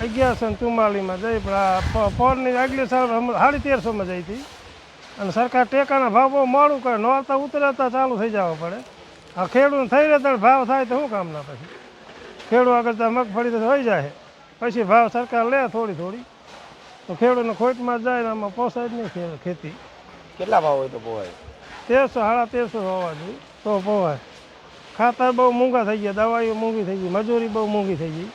અગિયારસો ને ચુમ્માલીસમાં જઈ પણ આ પોરની આગલી સાલ સાડી તેરસોમાં જઈ હતી. અને સરકાર ટેકાના ભાવ બહુ મોડું કરે નોરતા ઉતરતા ચાલુ થઈ જવા પડે. આ ખેડૂત થઈ રહેતા ભાવ થાય તો શું કામના પછી? ખેડૂત આગળ તો મગફળી તો થઈ જાય. પછી ભાવ સરકાર લે થોડી થોડી. તો ખેડૂતને ખોટમાં જાય ને આમાં પોસાય જ નહીં ખેતી. કેટલા ભાવ હોય તો પોવાય? તેરસો સાડા તેરસો હોવા જોઈએ તો પોવાય. ખાતર બહુ મોંઘા થઈ ગયા દવાઈઓ મોંઘી થઈ ગઈ મજૂરી બહુ મોંઘી થઈ ગઈ.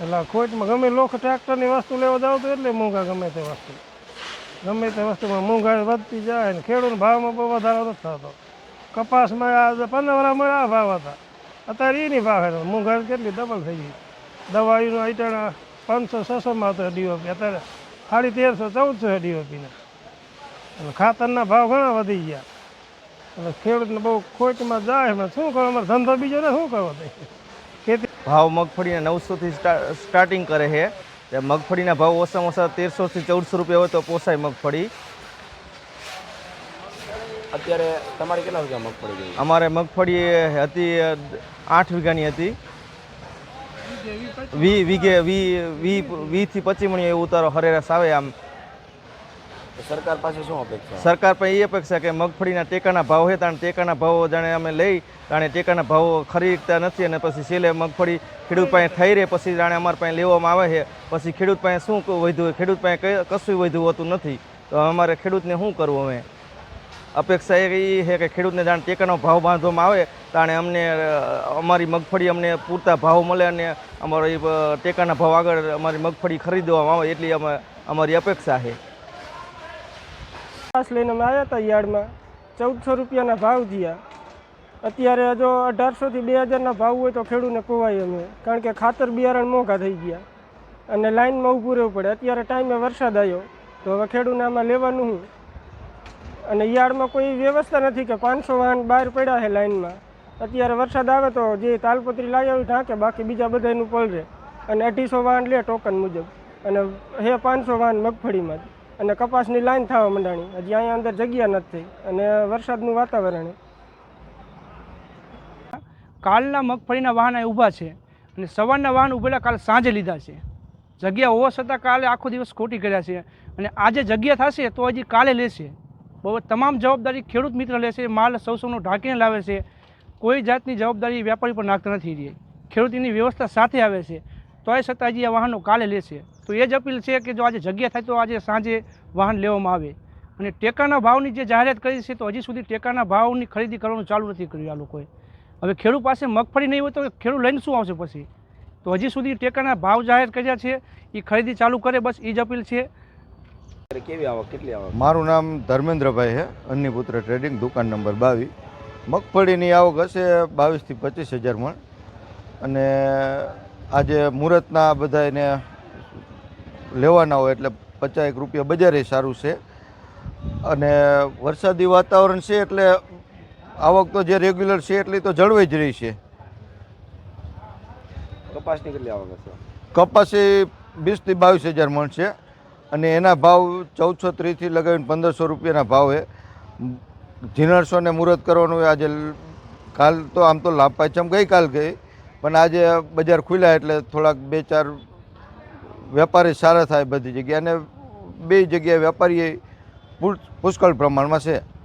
એટલે ખોટમાં ગમે લોખ ટ્રેક્ટરની વસ્તુ લેવા જાવ તો એટલે મોંઘા ગમે તે વસ્તુ. ગમે તે વસ્તુમાં મોંઘાઈ વધતી જાય ને ખેડૂત ભાવમાં બહુ વધારો નથી થતો. કપાસમાં આ પંદર વર્ષમાં આ ભાવ હતા. અત્યારે એની ભાવ હતો મોંઘાઈ કેટલી ડબલ થઈ ગઈ. દવાઈનું આઈટણ પાંચસો, છસોમાં હતો ડીઓપી અત્યારે સાડી તેરસો, ચૌદસો ડીઓપીના એટલે ખાતરના ભાવ ઘણા વધી ગયા. એટલે ખેડૂતને બહુ ખોટમાં જાય શું કરો અમારે ધંધો બીજો ને શું કરવો? તે ખેતી. ભાવ મગફળીના નવસોથી સ્ટાર્ટિંગ કરે છે. તે મગફળીના ભાવ ઓછામાં ઓછા તેરસોથી ચૌદસો રૂપિયા હોય તો પોસાય મગફળી. અત્યારે તમારે કેટલા વીઘા મગફળી અમારે મગફળી હતી આઠ વીઘાની હતી. વી વીઘે વી વી વીથી પચીસ મણી ઉતારો હરેરાશ આવે આમ. સરકાર પાસે શું અપેક્ષા? સરકાર પણ એ અપેક્ષા કે મગફળીના ટેકાના ભાવ છે, તાણે ટેકાના ભાવો જાણે અમે લઈ, તાણે ટેકાના ભાવો ખરીદતા નથી અને પછી છેલ્લે મગફળી ખેડૂત પાસે થઈ રહે, પછી જાણે અમારા પાસે લેવામાં આવે છે. પછી ખેડૂત પાસે શું વધ્યું, ખેડૂત પાસે કશું વધ્યું હોતું નથી. તો અમારે ખેડૂતને શું કરવું અમે? અપેક્ષા એ છે કે ખેડૂતને જાણે ટેકાનો ભાવ બાંધવામાં આવે, તાણે અમને અમારી મગફળી અમને પૂરતા ભાવ મળે અને અમારો ટેકાના ભાવ આગળ અમારી મગફળી ખરીદવામાં આવે, એટલી અમે, અમારી અપેક્ષા છે. કપાસ લઈને અમે આવ્યા હતા યાર્ડમાં. ચૌદસો રૂપિયાના ભાવ થયા. અત્યારે જો અઢારસોથી બે હજારના ભાવ હોય તો ખેડૂતને કોવાય અમે. કારણ કે ખાતર બિયારણ મોંઘા થઈ ગયા. અને લાઇનમાં ઊભું રહેવું પડે. અત્યારે ટાઈમે વરસાદ આવ્યો. તો હવે ખેડૂતને આમાં લેવાનું હું. અને યાર્ડમાં કોઈ વ્યવસ્થા નથી કે પાંચસો વાહન બહાર પડ્યા છે લાઇનમાં અત્યારે વરસાદ આવે તો જે તાલપત્રી લાવી આવી ઢાંકે, બાકી બીજા બધાનું પલરે. અને અઢીસો વાહન લે ટોકન મુજબ. અને હે પાંચસો વાહન મગફળીમાં. જ. અને કપાસની લાઈન થવા માંડાણી. હજી અહીંયા અંદર જગ્યા નથી. અને વરસાદનું વાતાવરણ. કાલના મગફળીના વાહન અહીં ઊભા છે. અને સવારના વાહન ઊભેલા કાલ સાંજે લીધા છે. જગ્યા હોવા છતાં કાલે આખો દિવસ ખોટી કર્યા છે. અને આજે જગ્યા થશે તો હજી કાલે લેશે. બહુ તમામ જવાબદારી ખેડૂત મિત્ર લેશે. માલ સૌ સૌનો ઢાંકીને લાવે છે. કોઈ જાતની જવાબદારી વેપારી પર નાખતા નથી. રહી ખેડૂતની વ્યવસ્થા સાથે આવે છે. તોય છતાં હજી આ વાહનો કાલે લેશે. તો એ જ અપીલ છે કે જો આજે જગ્યા થાય તો આજે સાંજે વાહન લેવામાં આવે. અને ટેકાના ભાવની જે જાહેરાત કરી છે તો હજી સુધી ટેકાના ભાવની ખરીદી કરવાનું ચાલુ નથી કર્યું આ લોકોએ. હવે ખેડૂત પાસે મગફળી નહીં હોય તો ખેડૂત લઈને શું આવશે પછી? તો હજી સુધી ટેકાના ભાવ જાહેર કર્યા છે એ ખરીદી ચાલુ કરે બસ એ જ અપીલ છે. કેવી આવક કેટલી આવક? મારું નામ ધર્મેન્દ્રભાઈ છે અન્નપુત્ર ટ્રેડિંગ દુકાન નંબર બાવીસ. મગફળીની આવક હશે બાવીસથી પચીસ હજાર મણ. અને આજે મુહૂર્તના બધા એને લેવાના હોય એટલે પચાસેક રૂપિયા બજારે સારું છે. અને વરસાદી વાતાવરણ છે એટલે આવક તો જે રેગ્યુલર છે એટલી તો જળવાઈ જ રહી છે. કપાસની કેટલી આવક હશે? કપાસી વીસથી બાવીસ હજાર મણ છે. અને એના ભાવ ચૌદસો ત્રીસથી લગાવીને પંદરસો રૂપિયાના ભાવ છે. જીનરસો ને મુહૂર્ત કરવાનું હોય આજે કાલ તો આમ તો લાભ પાંચમ ગઈકાલ ગઈ. પણ આજે બજાર ખુલ્યા એટલે થોડાક બે ચાર વેપારી સારા થાય બધી જગ્યાએ. અને બે જગ્યાએ વેપારી પુષ્કળ પ્રમાણમાં છે.